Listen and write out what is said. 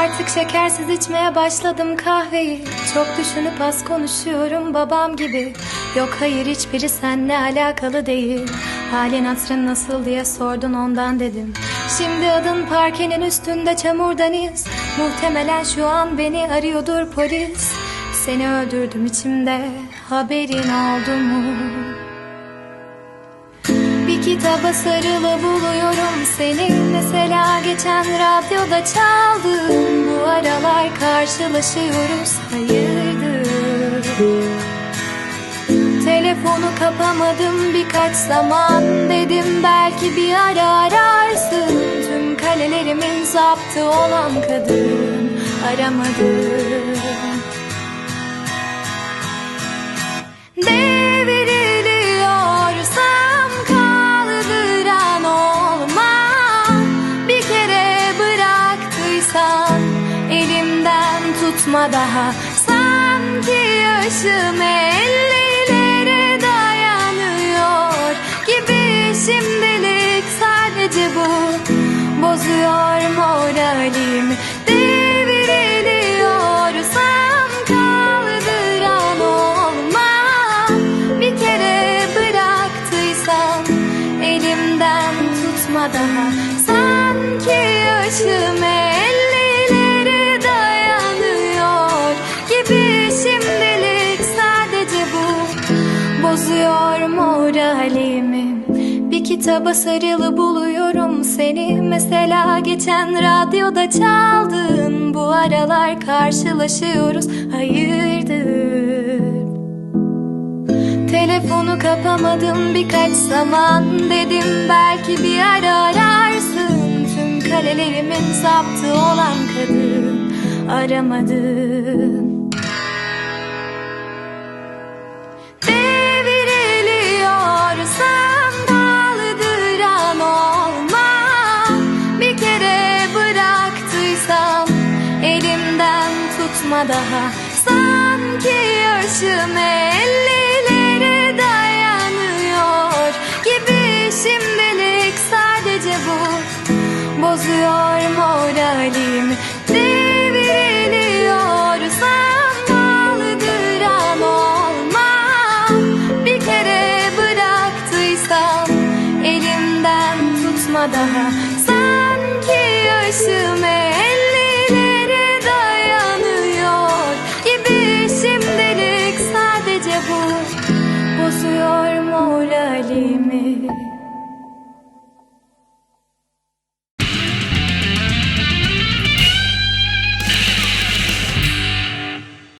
Artık şekersiz içmeye başladım kahveyi. Çok düşünüp az konuşuyorum babam gibi. Yok hayır hiçbiri seninle alakalı değil. Halin hatırın nasıl diye sordun ondan dedim. Şimdi adın parkenin üstünde çamurdan iz. Muhtemelen şu an beni arıyordur polis. Seni öldürdüm içimde haberin oldu mu? Bir kitaba sarılı buluyorum seni. Mesela geçen radyoda çaldın. Bu aralar karşılaşıyoruz. Hayırdır? Telefonu kapamadım birkaç zaman Dedim belki bir ara ararsın. Tüm kalelerimin zaptı olan kadın Aramadım Devriliyorsam tutma daha. Sanki yaşım ellilere dayanıyor Gibi şimdilik sadece bu. Bozuyor moralimi Devriliyorsam kaldıran olma Bir kere bıraktıysan elimden tutma daha. Sanki yaşım bozuyor moralimi Bir kitaba sarılı buluyorum seni. Mesela geçen radyoda çaldın. Bu aralar karşılaşıyoruz. Hayırdır? Telefonu kapamadım birkaç zaman Dedim. Belki bir ara ararsın. Tüm kalelerimin zaptı olan kadın. Aramadın tutma daha Sanki yaşım ellilere dayanıyor Gibi. Şimdilik sadece bu bozuyor moralimi Devriliyorsam kaldıran olma Bir kere bıraktıysam elimden tutma daha. Sanki yaşım ellilere şimdilik